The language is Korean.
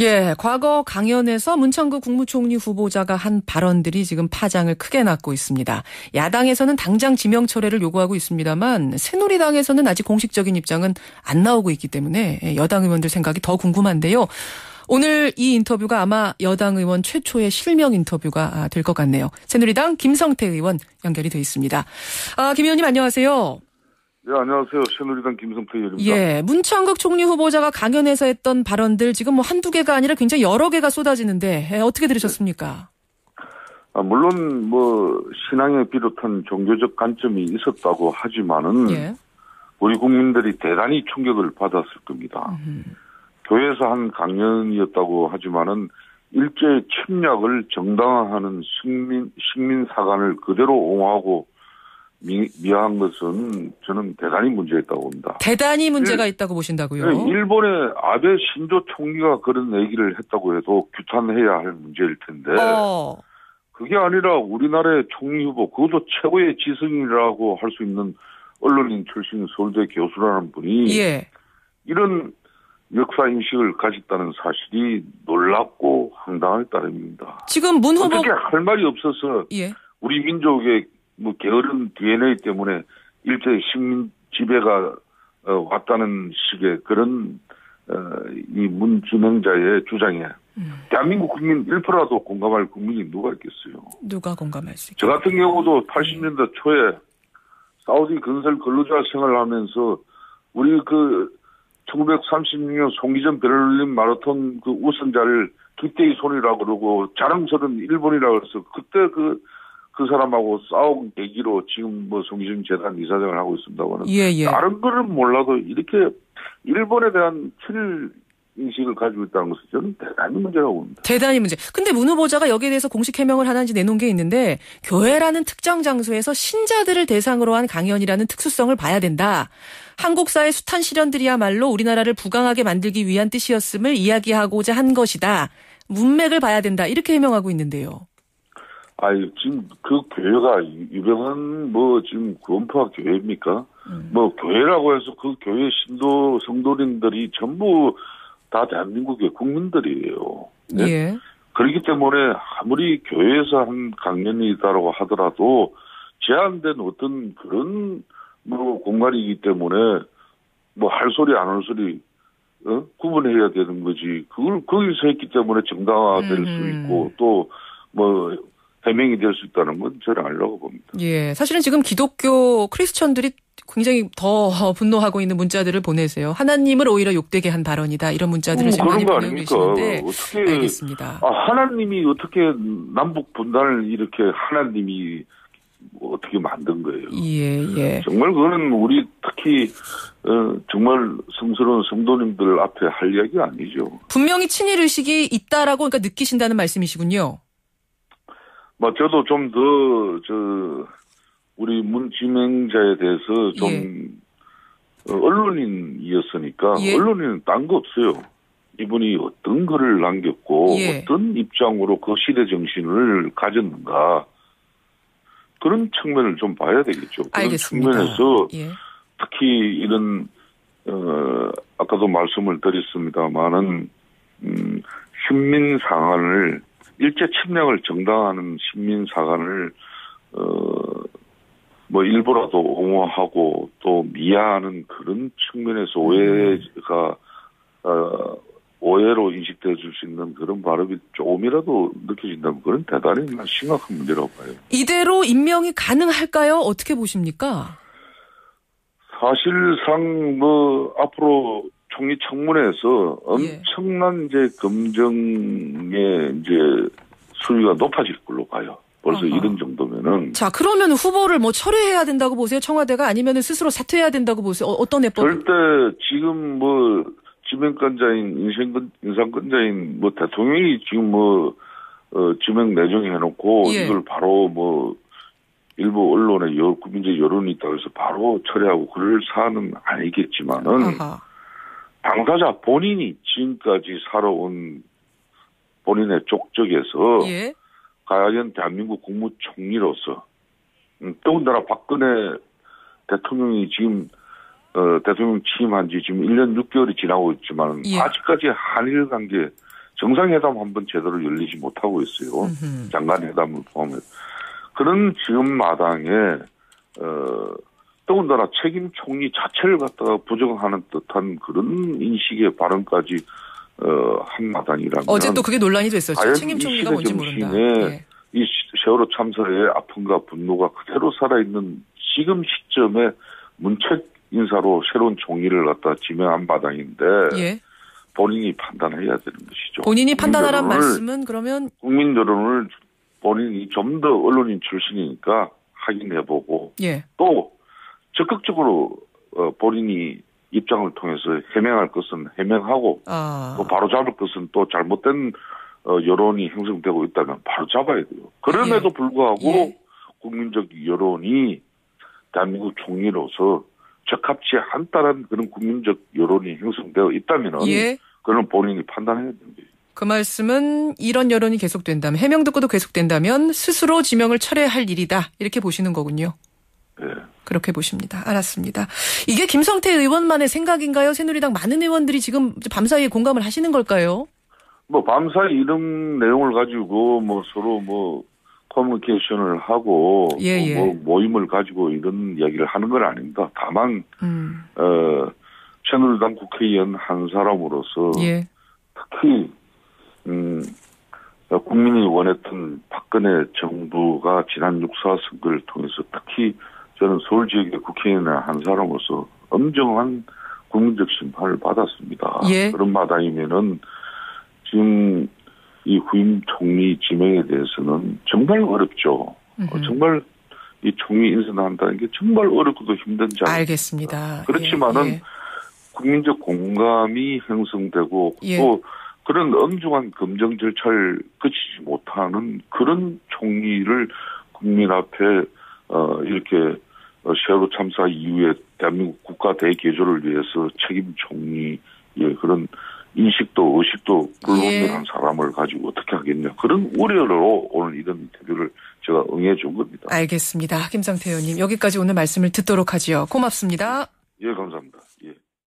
예, 과거 강연에서 문창구 국무총리 후보자가 한 발언들이 지금 파장을 크게 낳고 있습니다. 야당에서는 당장 지명 철회를 요구하고 있습니다만 새누리당에서는 아직 공식적인 입장은 안 나오고 있기 때문에 여당 의원들 생각이 더 궁금한데요. 오늘 이 인터뷰가 아마 여당 의원 최초의 실명 인터뷰가 될 것 같네요. 새누리당 김성태 의원 연결이 돼 있습니다. 아, 김 의원님 안녕하세요. 네, 안녕하세요. 새누리당 김성태 의원입니다. 예, 문창극 총리 후보자가 강연에서 했던 발언들 지금 뭐 한두 개가 아니라 굉장히 여러 개가 쏟아지는데 예, 어떻게 들으셨습니까? 아, 물론 뭐 신앙에 비롯한 종교적 관점이 있었다고 하지만은 예. 우리 국민들이 대단히 충격을 받았을 겁니다. 음. 교회에서 한 강연이었다고 하지만은 일제 침략을 정당화하는 식민 식민 사관을 그대로 옹호하고 미, 미화한 것은 저는 대단히 문제있다고 봅니다. 대단히 문제가 일, 있다고 보신다고요? 네, 일본의 아베 신조 총리가 그런 얘기를 했다고 해도 규탄해야 할 문제일 텐데 어. 그게 아니라 우리나라의 총리 후보 그것도 최고의 지성이라고 할 수 있는 언론인 출신 서울대 교수라는 분이 예. 이런 역사 인식을 가졌다는 사실이 놀랍고 황당할 따름입니다. 지금 문 후보 어떻게 할 말이 없어서 예. 우리 민족의 뭐 게으른 DNA 때문에 일제 식민 지배가 어, 왔다는 식의 그런 어, 이 문 진행자의 주장에 음. 대한민국 국민 1%라도 공감할 국민이 누가 있겠어요? 누가 공감할 수 있죠? 저 같은 경우도 80년대 초에 사우디 건설 근로자 생활하면서 우리 그 1936년 송기전 베를린 마라톤 그 우승자를 기대의 손이라고 그러고 자랑스러운 일본이라고 해서 그때 그 그 사람하고 싸운 계기로 지금 뭐 송기준 재단 이사장을 하고 있습니다만은 예, 예. 다른 거는 몰라도 이렇게 일본에 대한 칠 인식을 가지고 있다는 것은 저는 대단히 문제라고 봅니다. 대단히 문제. 근데 문 후보자가 여기에 대해서 공식 해명을 하나인지 내놓은 게 있는데 교회라는 특정 장소에서 신자들을 대상으로 한 강연이라는 특수성을 봐야 된다. 한국사의 숱한 시련들이야말로 우리나라를 부강하게 만들기 위한 뜻이었음을 이야기하고자 한 것이다. 문맥을 봐야 된다. 이렇게 해명하고 있는데요. 아유, 지금 그 교회가 유명한 뭐 지금 구원파 교회입니까? 음. 뭐 교회라고 해서 그 교회 신도 성도님들이 전부 다 대한민국의 국민들이에요. 네? 예. 그렇기 때문에 아무리 교회에서 한 강연이다라고 하더라도 제한된 어떤 그런 뭐 공간이기 때문에 뭐 할 소리 안 할 소리 어? 구분해야 되는 거지. 그걸 거기서 했기 때문에 정당화될 음. 수 있고 또 뭐 해명이 될 수 있다는 건 저는 알려고 봅니다. 예, 사실은 지금 기독교 크리스천들이 굉장히 더 분노하고 있는 문자들을 보내세요. 하나님을 오히려 욕되게 한 발언이다. 이런 문자들을 음, 지금 많이 보내고 계시는데 어떻게 알겠습니다. 아, 하나님이 어떻게 남북 분단을 이렇게 하나님이 어떻게 만든 거예요? 예, 예. 정말 그거는 우리 특히 어, 정말 성스러운 성도님들 앞에 할 이야기가 아니죠. 분명히 친일 의식이 있다라고 그러니까 느끼신다는 말씀이시군요. 뭐 저도 좀 더 저 우리 문 진행자에 대해서 좀 예. 어, 언론인이었으니까 예. 언론인은 딴 거 없어요. 이분이 어떤 글을 남겼고 예. 어떤 입장으로 그 시대 정신을 가졌는가 그런 측면을 좀 봐야 되겠죠. 그런 알겠습니다. 측면에서 예. 특히 이런 어 아까도 말씀을 드렸습니다만은 음, 신민 상한을 일제 침략을 정당화하는 신민 사관을 어 뭐 일부라도 옹호하고 또 미화하는 그런 측면에서 음. 오해가 어 오해로 인식될 수 있는 그런 발언이 조금이라도 느껴진다면 그건 대단히 심각한 문제라고 봐요. 이대로 임명이 가능할까요? 어떻게 보십니까? 사실상 뭐 앞으로 총리 청문회에서 예. 엄청난 이제 검증의 이제 수위가 높아질 걸로 봐요. 벌써 아하. 이런 정도면은. 자, 그러면 후보를 뭐 철회해야 된다고 보세요? 청와대가 아니면 스스로 사퇴해야 된다고 보세요? 어, 떤 해법? 절대 지금 뭐 지명권자인 인생 인상권자인 뭐 대통령이 지금 뭐 어, 지명 내정해 놓고 예. 이걸 바로 뭐 일부 언론에 여, 국민적 여론이 있다고 해서 바로 철회하고 그럴 사안은 아니겠지만은 아하. 당사자 본인이 지금까지 살아온 본인의 족적에서 예? 과연 대한민국 국무총리로서 음, 더군다나 박근혜 대통령이 지금 어, 대통령 취임한 지 지금 1년 6개월이 지나고 있지만 예. 아직까지 한일 관계 정상회담 한 번 제대로 열리지 못하고 있어요. 음흠. 장관회담을 포함해 그런 지금 마당에 어 더군다나 책임 총리 자체를 갖다가 부정하는 듯한 그런 인식의 발언까지 어 한 마당이라면 어제 또 그게 논란이 됐었죠. 책임 이 총리가 뭔지 모른다. 예. 이 세월호 참사의 아픔과 분노가 그대로 살아있는 지금 시점에 문책 인사로 새로운 총리를 갖다 지명한 마당인데 예. 본인이 판단해야 되는 것이죠. 본인이 판단하란 말씀은 그러면 국민 여론을 본인이 좀 더 언론인 출신이니까 확인해보고 예. 또 적극적으로 어, 본인이 입장을 통해서 해명할 것은 해명하고 아. 또 바로 잡을 것은 또 잘못된 어, 여론이 형성되고 있다면 바로 잡아야 돼요. 그럼에도 불구하고 예. 국민적 여론이 대한민국 총리로서 적합치 않다는 그런 국민적 여론이 형성되어 있다면 예. 그는 본인이 판단해야 되는 거예요. 그 말씀은 이런 여론이 계속된다면 해명 듣고도 계속된다면 스스로 지명을 철회할 일이다 이렇게 보시는 거군요. 예. 그렇게 보십니다. 알았습니다. 이게 김성태 의원만의 생각인가요? 새누리당 많은 의원들이 지금 밤사이에 공감을 하시는 걸까요? 뭐 밤사이 이런 내용을 가지고 뭐 서로 뭐 커뮤니케이션을 하고 예, 또 예. 뭐 모임을 가지고 이런 이야기를 하는 건 아닙니다. 다만 음. 어 새누리당 국회의원 한 사람으로서 예. 특히 음 어, 국민이 원했던 박근혜 정부가 지난 육사 선거를 통해서 특히 저는 서울 지역의 국회의원 한 사람으로서 엄정한 국민적 심판을 받았습니다. 예. 그런 마당이면은 지금 이 후임 총리 지명에 대해서는 정말 어렵죠. 어, 음흠. 정말 이 총리 인선한다는 게 정말 어렵고도 힘든 자. 알겠습니다. 그렇지만은 예, 예. 국민적 공감이 형성되고 예. 또 그런 엄중한 검증 절차를 거치지 못하는 그런 총리를 국민 앞에 어 이렇게 어, 세월호 참사 이후에 대한민국 국가 대개조를 위해서 책임 총리의 그런 인식도 의식도 예. 불분명한 사람을 가지고 어떻게 하겠냐 그런 우려로 오늘 이런 인터뷰를 제가 응해 준 겁니다. 알겠습니다. 김성태 의원님 여기까지 오늘 말씀을 듣도록 하지요. 고맙습니다. 예 감사합니다.